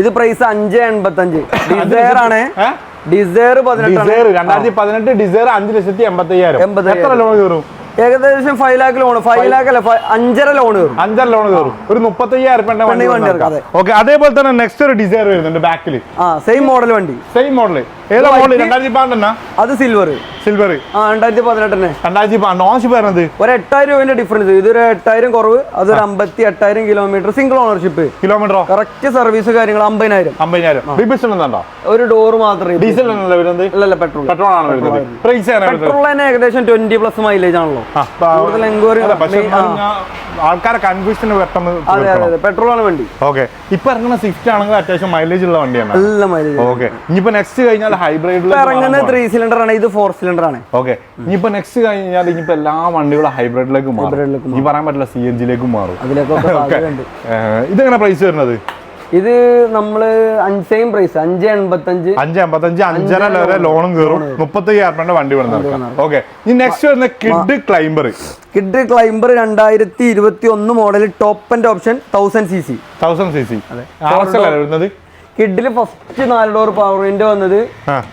ഇത് പ്രൈസ് അഞ്ച് എൺപത്തഞ്ച്. ഡിസയർ ആണ്. ഡിസയർ പതിനെട്ട് ഡിസൈർ രണ്ടായിരത്തി പതിനെട്ട് ഡിസൈർ അഞ്ച് ലക്ഷത്തി എൺപത്തി അയ്യായിരം എത്ര ലോൺ കയറും? ഏകദേശം five lakh loan five lakh അല്ല അഞ്ചര ലോൺ കയറും അഞ്ചര ലോൺ കയറും ഒരു മുപ്പത്തയ്യായിരം വണ്ടി ഓക്കെ അതേപോലെ തന്നെ നെക്സ്റ്റ് ഒരു ഡിസൈർ വരുന്നുണ്ട് ബാക്കിൽ ആ സെയിം മോഡൽ വണ്ടി. സെയിം മോഡൽ ഏതാ മോഡൽ രണ്ടായിരത്തി പന്ത്രണ്ടാ അത് സിൽവർ സിൽവർ ആ രണ്ടായിരത്തി പതിനെട്ടെന്നെ രണ്ടായിരത്തി നോൺഷിപ്പ് വരുന്നത് ഒരു എട്ടായിരം രൂപേന്റെ ഡിഫറൻസ് ഇതൊരു എട്ടായിരം കുറവ് അതൊരു അമ്പത്തി എട്ടായിരം കിലോമീറ്റർ സിംഗിൾ ഓണർഷിപ്പ് കിലോമീറ്ററോ കറക്റ്റ് സർവീസ് കാര്യങ്ങൾ അമ്പതിനായിരം. അമ്പതിനായിരം. ഒരു ഡോർ മാത്രമേ ഡീസൽ അല്ലല്ല പെട്രോൾ പെട്രോൾ ആണ് വരുന്നത്. പെട്രോൾ തന്നെ ഏകദേശം ട്വന്റി പ്ലസ് മൈലേജ് ആണല്ലോ. കൂടുതൽ എൻക്വയറി ആൾക്കാരെ കൺഫ്യൂഷന് പെട്ടെന്ന് അതെ അതെ അതെ. പെട്രോൾ ആണ് വണ്ടി. ഓക്കെ ഇപ്പൊ ഇറങ്ങുന്ന സ്വിഫ്റ്റ് ആണെങ്കിൽ അത്യാവശ്യം മൈലേജ് ഉള്ള വണ്ടിയാണ്. നല്ല മൈലേജ് ഓക്കെ ഇനിയിപ്പോ നെക്സ്റ്റ് കഴിഞ്ഞാൽ ഹൈബ്രിഡ് ഇറങ്ങുന്ന ത്രീ സിലിണ്ടർ ആണ്. ഇത് ഫോർ സിലിണ്ടർ ആണ്. ഓക്കെ ഇനിയിപ്പോ നെക്സ്റ്റ് കഴിഞ്ഞാൽ ഇനിയിപ്പോ എല്ലാ വണ്ടികളും ഹൈബ്രിഡിലേക്ക് മാറും. ഈ പറയാൻ പറ്റില്ല സി എൻ ജിയിലേക്കും മാറും. *laughs* ഏഹ്, ഇതെങ്ങനെ പ്രൈസ് വരുന്നത്? ഇത് നമ്മൾ സെയിം പ്രൈസ് അഞ്ച് എൺപത്തഞ്ച് അഞ്ച് അമ്പത്തഞ്ച് അഞ്ചര വരെ ലോണും കയറും. മുപ്പത്തയ്യായിരം രൂപ വണ്ടി വേണം ഓക്കെ ഇനി നെക്സ്റ്റ് വരുന്ന കിഡ് ക്ലൈംബർ കിഡ് ക്ലൈംബർ രണ്ടായിരത്തി ഇരുപത്തി ഒന്ന് model top end option thousand C C thousand C C വരുന്നത്? കിഡിൽ ഫസ്റ്റ് നാല് ഡോർ പവർ വിൻഡോ വന്നത്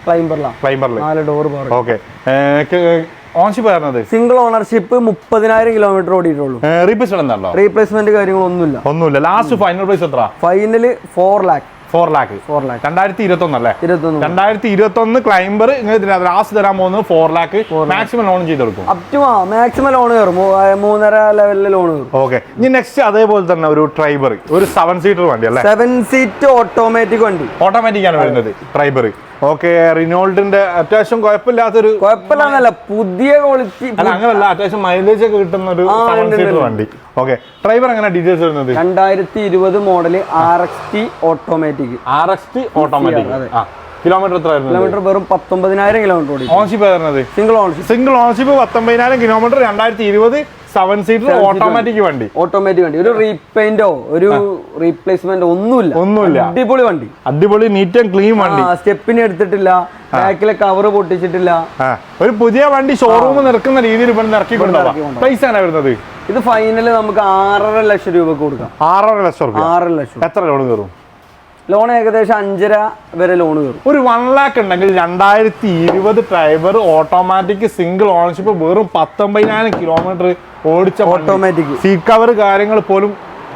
ക്ലൈംബറിലാണ് ക്ലൈംബറിൽ നാല് ഡോർ പവർ ഓക്കെ ഓൺഷിപ്പ് വരുന്നത് സിംഗിൾ ഓണർഷിപ്പ് മുപ്പതിനായിരം കിലോമീറ്റർ ഓടിയിട്ടുള്ളൂ. റീപ്ലേസ്മെന്റ് റീപ്ലേസ്മെന്റ് കാര്യങ്ങളൊന്നുമില്ല. ഒന്നുമില്ല. ലാസ്റ്റ് ഫൈനൽ പ്രൈസ് എത്ര final four lakh four lakh four lakh രണ്ടായിരത്തി ഇരുപത്തൊന്ന്. അല്ലേ ഇരുപത്തൊന്ന് രണ്ടായിരത്തി ഇരുപത്തൊന്ന് ക്ലൈംബർ ലാസ്റ്റ് തരാൻ പോകുന്നത് ഫോർ ലാക്ക് മാക്സിമം ലോൺ ചെയ്ത് കൊടുക്കും. മാക്സിമം ലോൺ കയറും. മൂന്നര ലെവലിൽ ലോൺ കയറും. ഓക്കെ ഇനി നെക്സ്റ്റ് അതേപോലെ തന്നെ ഒരു ട്രൈബർ ഒരു സെവൻ സീറ്റർ വണ്ടി അല്ലേ? സെവൻ സീറ്റ് ഓട്ടോമാറ്റിക് വണ്ടി. ഓട്ടോമാറ്റിക് ആണ് വരുന്നത് ട്രൈബർ ഓക്കെ റിനോൾഡിന്റെ അത്യാവശ്യം കുഴപ്പമില്ലാത്തൊരു കുഴപ്പമില്ലാന്നല്ല പുതിയ ക്വാളിറ്റി അങ്ങനല്ല അത്യാവശ്യം മൈലേജ് ഒക്കെ കിട്ടുന്ന ഒരു. വണ്ടി. ഓക്കെ ഡ്രൈവർ എങ്ങനെ ഡീറ്റെയിൽസ് വരുന്നത്? രണ്ടായിരത്തി ഇരുപത് model R X T automatic R X T automatic kilometre എത്ര കിലോമീറ്റർ വെറും പത്തൊമ്പതിനായിരം കിലോമീറ്റർ ഓടി ഓൺഷിപ്പ് വരുന്നത് സിംഗിൾ ഓൺഷിപ്പ് സിംഗിൾ ഓൺഷിപ്പ് പത്തൊമ്പതിനായിരം കിലോമീറ്റർ രണ്ടായിരത്തി ഇരുപത് സെവൻ സീറ്റർ ഓട്ടോമാറ്റിക് വണ്ടി. ഓട്ടോമാറ്റിക് വണ്ടി. ഒരു റീപെയിന്റോ ഒരു റീപ്ലേസ്മെന്റ് ഒന്നുമില്ല. ഒന്നുമില്ല. അടിപൊളി വണ്ടി. അടിപൊളി നീറ്റ് ആൻഡ് ക്ലീൻ വണ്ടി. സ്റ്റെപ്പിന് എടുത്തിട്ടില്ല ബാക്കിലെ കവർ പൊട്ടിച്ചിട്ടില്ല. ഒരു പുതിയ വണ്ടി ഷോറൂം നിൽക്കുന്ന രീതിയിൽ ഇവിടെ ഇറക്കി കൊണ്ടുപോകാം പ്രൈസ് പൈസ ആണ് വരുന്നത്? ഇത് ഫൈനൽ നമുക്ക് ആറര ലക്ഷം രൂപ കൊടുക്കാം. ആറര ലക്ഷം ആറര ലക്ഷം. എത്ര ലോൺ കയറും? ലോൺ ഏകദേശം അഞ്ചര വരെ ലോൺ കയറും. ഒരു വൺ ലാക്ക് ഉണ്ടെങ്കിൽ രണ്ടായിരത്തി ഇരുപത് ഡ്രൈവർ ഓട്ടോമാറ്റിക് സിംഗിൾ ഓണർഷിപ്പ് വെറും പത്തൊമ്പതിനായിരം കിലോമീറ്റർ ഓടിച്ച ഓട്ടോമാറ്റിക് സീറ്റ് കവർ കാര്യങ്ങൾ പോലും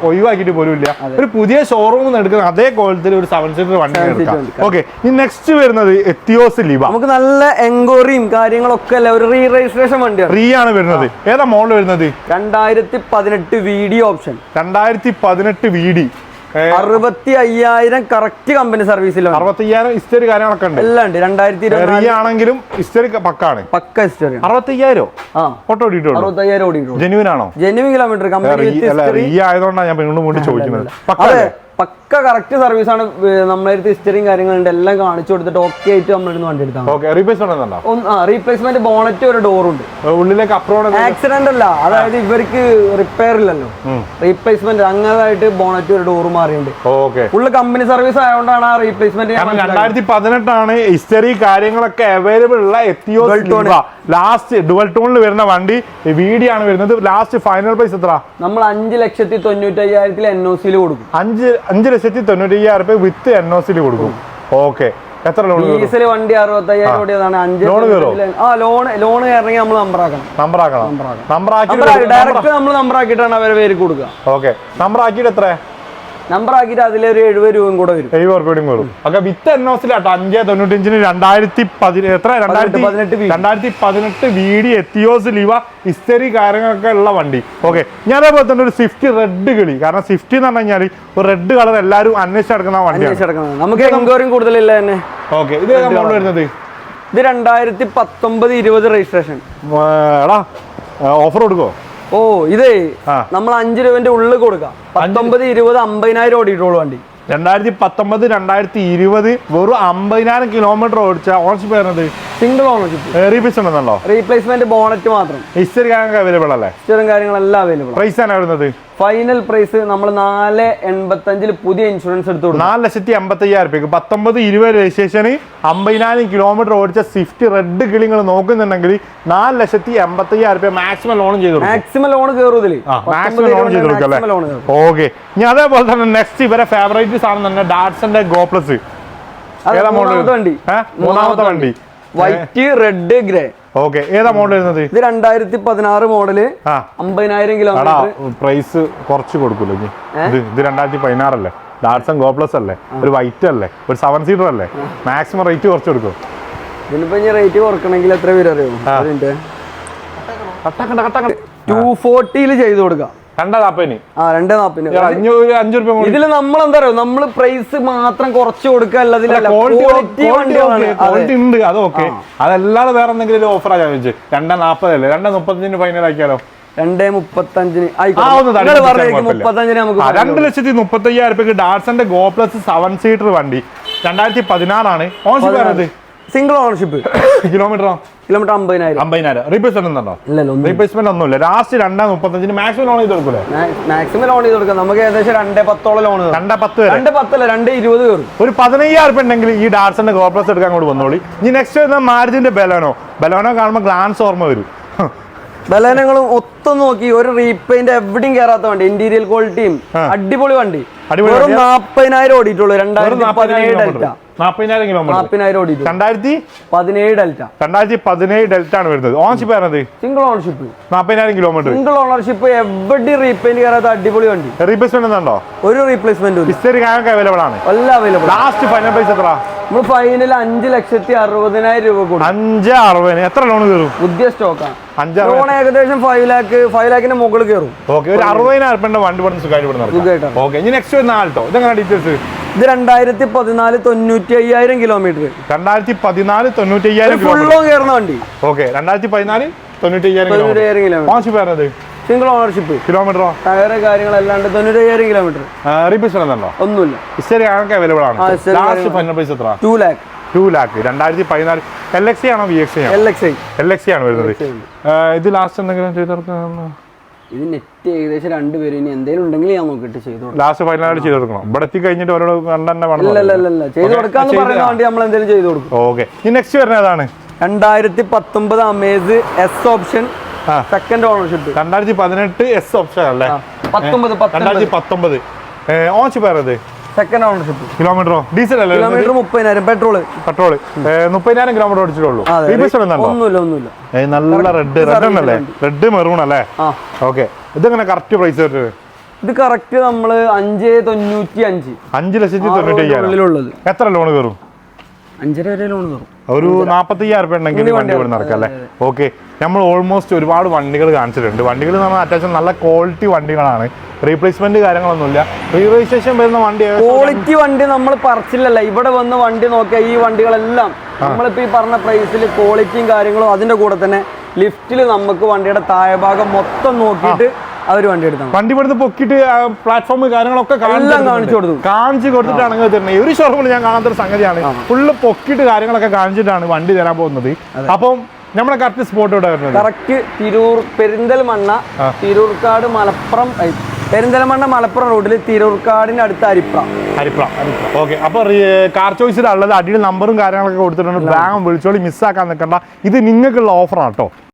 ഒഴിവാക്കിയിട്ട് പോലും ഇല്ല ഒരു പുതിയ ഷോറൂമിൽ നിന്ന് എടുക്കുന്ന അതേ കോലത്തിൽ ഒരു സെവൻ സീറ്റർ വണ്ടി എടുക്കാം. വണ്ടി. ഓക്കെ ഈ നെക്സ്റ്റ് വരുന്നത് എത്തിയോസ് ലിവ നമുക്ക് നല്ല എൻക്വയറിയും കാര്യങ്ങളൊക്കെ അല്ല? ഒരു റീ രജിസ്ട്രേഷൻ വണ്ടിയാണ്. റീ ആണ് വരുന്നത്. ഏതാ മോഡൽ വരുന്നത്? രണ്ടായിരത്തി പതിനെട്ട് വി ഡി ഓപ്ഷൻ രണ്ടായിരത്തി പതിനെട്ട് വി ഡി അറുപത്തി അയ്യായിരം കറക്റ്റ് കമ്പനി സർവീസിലാണ് അറുപത്തയ്യായിരം ഹിസ്റ്ററി കാര്യങ്ങളൊക്കെ ഉണ്ട്. എല്ലാം ഉണ്ട്. രണ്ടായിരത്തി ഇരുപത്തി ആണെങ്കിലും ഹിസ്റ്ററി പക്കാണ്. പക്ക ഹിസ്റ്ററി അറുപത്തി അയ്യായിരം ഓട്ടോ ഓടിയിട്ടുള്ളൂ അറുപത്തയ്യായിരം ഓടിയിട്ടുള്ളൂ. ജെന്യൂൻ ആണോ? ജെനുവിൻ കിലോമീറ്റർ കമ്പനി ആയതുകൊണ്ടാണ് ഞാൻ വീണ്ടും വീണ്ടും ചോദിക്കുന്നത്. പക്കല്ലേ പക്ക കറക്റ്റ് സർവീസ് ആണ് നമ്മളെ അടുത്ത് ഹിസ്റ്ററിയും കാര്യങ്ങളുണ്ട് എല്ലാം കാണിച്ചു കൊടുത്തിട്ട് ഓക്കെ ആയിട്ട് നമ്മളിരുന്ന് വണ്ടി എടുത്താണ് റീപ്ലേസ്മെന്റ് ബോണറ്റ് ഒരു ഡോറുണ്ട് ഉള്ളിലേക്ക് ആക്സിഡന്റ് അല്ല. അതായത് ഇവർക്ക് റിപ്പയർ ഇല്ലല്ലോ. റീപ്ലേസ്മെന്റ് അങ്ങനതായിട്ട് ബോണറ്റ് ഒരു ഡോറ് മാറിയുണ്ട് ഓക്കെ ഫുള്ള് കമ്പനി സർവീസ് ആയതുകൊണ്ടാണ് ആ റീപ്ലേസ്മെന്റ് രണ്ടായിരത്തി പതിനെട്ടാണ് ഹിസ്റ്ററി കാര്യങ്ങളൊക്കെ അവൈലബിൾ ഉള്ള. എത്തിയോ ലാസ്റ്റ് ഡുവൽ ടോണിൽ വരുന്ന വണ്ടി വീഡിയോ ആണ് വരുന്നത്. ലാസ്റ്റ് ഫൈനൽ പ്രൈസ് എത്ര നമ്മൾ അഞ്ച് ലക്ഷത്തി തൊണ്ണൂറ്റി അയ്യായിരത്തിൽ എൻ ഒ സിയിൽ കൊടുക്കും. അഞ്ച് അഞ്ച് ലക്ഷത്തി തൊണ്ണൂറ്റി അയ്യായിരം രൂപ വിത്ത് എൻ ഒ സിയിൽ കൊടുക്കും. ഓക്കെ എത്ര ലോൺ ഡീസൽ വണ്ടി അറുപത്തയ്യായിരം ഓടിയതാണ് അഞ്ച് Loan കയറുമോ? ലക്ഷത്തിൽ ആ ലോൺ ലോൺ കയറണമെങ്കിൽ നമ്മൾ ഡയറക്റ്റ് നമ്മൾ നമ്പർ ആക്കിയിട്ടാണ് അവരെ പേര് കൊടുക്കുക. ഓക്കെ നമ്പർ ആക്കിയിട്ട് എത്ര? നമ്പർ ആക്കിയിട്ട് അതിലൊരു എഴുപത് രൂപയും കൂടെ വരും. എഴുപത് രൂപയും വരും അപ്പൊ വിത്ത് എൻ അഞ്ചേ തൊണ്ണൂറ്റഞ്ചിന് രണ്ടായിരത്തി പതി എത്ര? രണ്ടായിരത്തി പതിനെട്ട്. രണ്ടായിരത്തി പതിനെട്ട് വീഡി എത്തിയോസ് ലിവ ഇസ്തരി കാര്യങ്ങളൊക്കെ ഉള്ള വണ്ടി. ഓക്കെ ഞാൻ അതേപോലെ തന്നെ ഒരു സ്വിഫ്റ്റ് റെഡ് കളി. കാരണം സ്വിഫ്റ്റ് എന്ന് പറഞ്ഞു കഴിഞ്ഞാൽ ഒരു റെഡ് കളർ എല്ലാവരും അന്വേഷിച്ച് നടക്കുന്ന വണ്ടിയാണ്. അന്വേഷിച്ചെടുക്കുന്നത് നമുക്ക് എൻക്വയറിയും കൂടുതലില്ല തന്നെ. ഓക്കെ ഇത് നമ്മൾ വരുന്നത്? ഇത് രണ്ടായിരത്തി പത്തൊമ്പത് ഇരുപത് രജിസ്ട്രേഷൻ എടാ ഓഫർ കൊടുക്കോ ഓ ഇതേ നമ്മൾ അഞ്ച് രൂപന്റെ ഉള്ളിൽ കൊടുക്കാം. പത്തൊമ്പത് ഇരുപത് അമ്പതിനായിരം ഓടിയിട്ടുള്ളൂ വണ്ടി. രണ്ടായിരത്തി പത്തൊമ്പത് രണ്ടായിരത്തി ഇരുപത് വെറും അമ്പതിനായിരം കിലോമീറ്റർ ഓടിച്ച ഓണർഷിപ്പ് വരുന്നത് സിംഗിൾ ഓണർഷിപ്പ് റീപീസ് ഉണ്ടെന്നല്ലോ റീപ്ലേസ്മെന്റ് ബോണറ്റ് മാത്രം. ഹിസ്റ്ററി കാര്യങ്ങളൊക്കെ അവൈലബിൾ അല്ലേ? ഹിസ്റ്ററും കാര്യങ്ങളെല്ലാം അവൈലബിൾ പ്രൈസ് ആണ്. വരുന്നത്? ഫൈനൽ പ്രൈസ് നമ്മൾ നാല് എൺപത്തഞ്ചിൽ പുതിയ ഇൻഷുറൻസ് എടുത്തു കൊടുക്കും. നാല് ലക്ഷത്തി എൺപത്തി അയ്യായിരം രൂപയ്ക്ക് പത്തൊമ്പത് ഇരുപത് രജിസ്ട്രേഷന് അമ്പതിനായിരം കിലോമീറ്റർ ഓടിച്ച സ്വിഫ്റ്റ് റെഡ് കിളിങ്ങൾ നോക്കുന്നുണ്ടെങ്കിൽ നാല് ലക്ഷത്തി എൺപത്തി അയ്യായിരം രൂപ മാക്സിമം ലോൺ ചെയ്തു മാക്സിമം ലോൺ കയറും ഇതിൽ മാക്സിമം ലോൺ ചെയ്ത് കൊടുക്കും അല്ലേ? ഓക്കെ ഇനി അതേപോലെ തന്നെ നെക്സ്റ്റ് ഇവരെ ഫേവറേറ്റ് സാധനം തന്നെ ഡാറ്റ്സന്റെ ഗോ പ്ലസ് മൂന്നാമത്തെ വണ്ടി. മൂന്നാമത്തെ വണ്ടി. വൈറ്റ് റെഡ് ഗ്രേ ഓക്കെ ഏതാ മോഡൽ വരുന്നത്? ഇത് രണ്ടായിരത്തി പതിനാറ് മോഡൽ അമ്പതിനായിരം കിലോമീറ്റർ പ്രൈസ് കുറച്ച് കൊടുക്കൂല ഇത് ഇത് രണ്ടായിരത്തി പതിനാറല്ലേ ഡാർസൺ ഗോ പ്ലസ് അല്ലേ? ഒരു വൈറ്റ് അല്ലേ? ഒരു സെവൻ സീറ്റർ അല്ലേ? മാക്സിമം റേറ്റ് കുറച്ച് കൊടുക്കും? ഇതിനിപ്പോ ഇനി റേറ്റ് കുറക്കണമെങ്കിൽ എത്ര പേര് അറിയോ? ടു ഫോർട്ടിയിൽ ചെയ്ത് കൊടുക്കാം. ഇതിൽ നമ്മൾ എന്താ പറയുക നമ്മൾ പ്രൈസ് മാത്രം കുറച്ച് കൊടുക്കുക അതല്ലാതെ വേറെ എന്തെങ്കിലും ഓഫർ ഞാൻ ചോദിച്ചു? രണ്ടാ നാപ്പതല്ലേ? രണ്ടേ മുപ്പത്തഞ്ചിന് ഫൈനൽ ആക്കിയാലോ? രണ്ടേ മുപ്പത്തഞ്ചിന്. രണ്ട് ലക്ഷത്തി മുപ്പത്തി അയ്യായിരം രൂപയ്ക്ക് ഡാറ്റ്സന്റെ ഗോ പ്ലസ് സെവൻ സീറ്റർ വണ്ടി. രണ്ടായിരത്തി പതിനാറാണ്. ഓൺസ് വരുന്നത് സിംഗിൾ ഓണർഷിപ്പ് കിലോമീറ്ററോ കിലോമീറ്റർ അമ്പതിനായിരം. അമ്പതിനായിരം. റീപ്ലേസ്മെന്റ് ഉണ്ടോ? ഇല്ലല്ലോ ഒന്നും റീപ്ലേസ്മെന്റ് ഒന്നുമില്ല. ലാസ്റ്റ് രണ്ടാ മുപ്പത്തഞ്ചിന് മാക്സിമം ലോൺ ചെയ്ത് കൊടുക്കൂലേ? മാക്സിമം ലോൺ ചെയ്ത് കൊടുക്കാം. നമുക്ക് ഏകദേശം രണ്ടേ പത്തോളം ലോൺ രണ്ടാ പത്ത് രണ്ട് പത്തല്ല രണ്ട് ഇരുപത് കയറും ഒരു പതിനയ്യായിരം രൂപ ഉണ്ടെങ്കിൽ ഈ ഡാർസിന്റെ ഗോ പ്ലസ് എടുക്കാൻ കൂടി വന്നോളി. ഇനി നെക്സ്റ്റ് വരുന്ന മാരുതിന്റെ ബലോനോ ബലോനോ കാണുമ്പോൾ ഗ്ലാൻസ് ഓർമ്മ വരും. ബലനങ്ങളും ഒത്തു നോക്കി ഒരു റീപെയിന്റ് എവിടെയും കയറാത്ത വണ്ടി. ഇന്റീരിയൽ ക്വാളിറ്റിയും അടിപൊളി വണ്ടി. വെറും? നാപ്പതിനായിരം ഓടിയിട്ടുള്ളൂ. രണ്ടായിരത്തി പതിനേഴ് ഡെൽറ്റ. Kilometre kilometre. നാപ്പതിനായിരം രണ്ടായിരത്തി പതിനേഴ് ഡെൽറ്റ. രണ്ടായിരത്തി പതിനേഴ് ഡെൽറ്റ ആണ് വരുന്നത്. സിംഗിൾ ഓണർഷിപ്പ് നാൽപ്പതിനായിരം കിലോമീറ്റർ. സിംഗിൾ ഓണർഷിപ്പ് എവിടെ റീപെയിന്റ് കയറാത്ത അടിപൊളി വണ്ടി. റീപ്ലേസ്മെന്റ് ഉണ്ടോ? ഒരു റീപ്ലേസ്മെന്റ് ഹിസ്റ്ററി അവൈലബിൾ ആണ്. എല്ലാം അവൈലബിൾ ലാസ്റ്റ് ഫൈനൽ പ്രൈസ് എത്ര നമ്മൾ ഫൈനൽ അഞ്ച് ലക്ഷത്തി അറുപതിനായിരം രൂപ കൂടും അഞ്ച് അറുപതിന്. എത്ര ലോൺ കയറും പുതിയ സ്റ്റോക്കാണ് അഞ്ച് ലോൺ ഏകദേശം ഫൈവ് ലാക്ക് ഫൈവ് ലാക്കിന്റെ മുകളിൽ കയറും ഓക്കെ ഒരു അറുപതിനായിരം രൂപ വണ്ടി സുഖമായിട്ട് ഇവിടെ ഓക്കെ ഇനി നെക്സ്റ്റ് വരുന്ന ആൾട്ടോ ഇതെങ്ങനെ ഡീറ്റെയിൽസ് ഇത് രണ്ടായിരത്തി പതിനാല് തൊണ്ണൂറ്റി അയ്യായിരം കിലോമീറ്റർ രണ്ടായിരത്തി പതിനാല് തൊണ്ണൂറ്റി അയ്യായിരം ഫുള്ളോ കയറുന്ന വണ്ടി ഓക്കെ രണ്ടായിരത്തി പതിനാല് തൊണ്ണൂറ്റി അയ്യായിരം കിലോമീറ്റർ സിംഗിൾ ഓണർഷിപ്പ് കിലോമീറ്ററോ ടയറ് കാര്യങ്ങളല്ലാണ്ട് തൊണ്ണൂറ്റയ്യായിരം കിലോമീറ്റർ ഒന്നുമില്ല. ഹിസ്റ്ററി അവൈലബിൾ ആണ്. ലാസ്റ്റ് ഫൈനൽ പ്രൈസ് എത്ര ടു ലാക്ക് ടു ലാക്ക് രണ്ടായിരത്തി പതിനാല്. എൽ എക്സ് ആണോ V X L X L എക്സി ആണ് വരുന്നത്. ആ, ഇത് ലാസ്റ്റ് എന്തെങ്കിലും ചെയ്തെടുക്കണം ഇത് നെറ്റ് ഏകദേശം രണ്ടുപേരും പേര് ഇനി എന്തെങ്കിലും ഉണ്ടെങ്കിൽ ഞാൻ നോക്കിയിട്ട് ചെയ്തു ലാസ്റ്റ് ഫൈനലായിട്ട് ചെയ്തെടുക്കണം ഇവിടെ എത്തി കഴിഞ്ഞിട്ട് അവരോട് കണ്ടെന്നെ വേണം ഇല്ല ഇല്ല ചെയ്തു കൊടുക്കാന്ന് പറയുന്ന വണ്ടി നമ്മൾ എന്തെങ്കിലും ചെയ്തു കൊടുക്കും. ഓക്കെ ഈ നെക്സ്റ്റ് വരുന്ന ഏതാണ്? രണ്ടായിരത്തി പത്തൊമ്പത് Amaze S option second ownership രണ്ടായിരത്തി പതിനെട്ട് എസ് ഓപ്ഷൻ അല്ലേ പത്തൊമ്പത് രണ്ടായിരത്തി പത്തൊമ്പത്. ഓൺഷിപ്പ് പേരത് സെക്കൻഡ് ഓണർഷിപ്പ് കിലോമീറ്ററോ? ഡീസൽ അല്ലേ കിലോമീറ്റർ മുപ്പതിനായിരം പെട്രോൾ പെട്രോൾ മുപ്പതിനായിരം കിലോമീറ്റർ ഓടിച്ചിട്ടുള്ളൂ. ഒന്നുമില്ല ഒന്നുമില്ല. നല്ല റെഡ് റെഡ് അല്ലേ റെഡ് മെറൂൺ അല്ലേ? ഓക്കെ ഇതെങ്ങനെ കറക്റ്റ് പ്രൈസ് വരുന്നത്? ഇത് കറക്റ്റ് നമ്മൾ അഞ്ച് തൊണ്ണൂറ്റി അഞ്ച്. അഞ്ച് ലക്ഷത്തി തൊണ്ണൂറ്റി അയ്യായിരം. എത്ര ലോൺ കയറും? അഞ്ചര വരെ ലോൺ കയറും. ഒരു നാൽപ്പത്തി അയ്യായിരം ഉണ്ടെങ്കിൽ വണ്ടി ഇവിടെ നടക്കാം അല്ലേ? ഓക്കെ നമ്മൾ ഓൾമോസ്റ്റ് ഒരുപാട് വണ്ടികൾ കാണിച്ചിട്ടുണ്ട്. വണ്ടികൾ എന്ന് പറഞ്ഞാൽ അത്യാവശ്യം നല്ല ക്വാളിറ്റി വണ്ടികളാണ്. റീപ്ലേസ്മെന്റ് കാര്യങ്ങളൊന്നുമില്ല. റീ രജിസ്ട്രേഷൻ വരുന്ന വണ്ടി ക്വാളിറ്റി വണ്ടി നമ്മൾ പറിച്ചില്ലല്ല. ഇവിടെ വന്ന് വണ്ടി നോക്കിയാൽ ഈ വണ്ടികളെല്ലാം നമ്മളിപ്പോ ഈ പറഞ്ഞ പ്രൈസിൽ ക്വാളിറ്റിയും കാര്യങ്ങളും അതിന്റെ കൂടെ തന്നെ ലിഫ്റ്റിൽ നമുക്ക് വണ്ടിയുടെ താഴെ ഭാഗം മൊത്തം നോക്കിയിട്ട് അവർ വണ്ടി എടുത്താണ് വണ്ടി ഇവിടുന്ന് പൊക്കിട്ട് പ്ലാറ്റ്ഫോം കാര്യങ്ങളൊക്കെ എല്ലാം കാണിച്ചു കൊടുത്തു. കാണിച്ചു കൊടുത്തിട്ടാണെങ്കിൽ തരുന്നത് ഒരു ഷോറൂമിൽ ഞാൻ കാണാത്ത ഒരു സംഗതിയാണ് ഫുള്ള് പൊക്കിട്ട് കാര്യങ്ങളൊക്കെ കാണിച്ചിട്ടാണ് വണ്ടി തരാൻ പോകുന്നത്. അപ്പം നമ്മളെ കറക്റ്റ് സ്പോട്ട് ഇവിടെ വരുന്നത്? കറക്റ്റ് തിരൂർ പെരിന്തൽമണ്ണ തിരൂർക്കാട് മലപ്പുറം പെരിന്തൽമണ്ണ മലപ്പുറം റോഡിൽ തിരൂർക്കാടിന്റെ അടുത്ത് അരിപ്ര. അരിപ്ര ഓക്കെ അപ്പൊ കാർ ചോയ്സിൽ ഉള്ളത് അടിയിൽ നമ്പറും കാര്യങ്ങളൊക്കെ കൊടുത്തിട്ടുണ്ട്. ബാങ്ക് വിളിച്ചോളി മിസ്സാക്കാൻ നിൽക്കണ്ട ഇത് നിങ്ങൾക്കുള്ള ഓഫറാണ് കേട്ടോ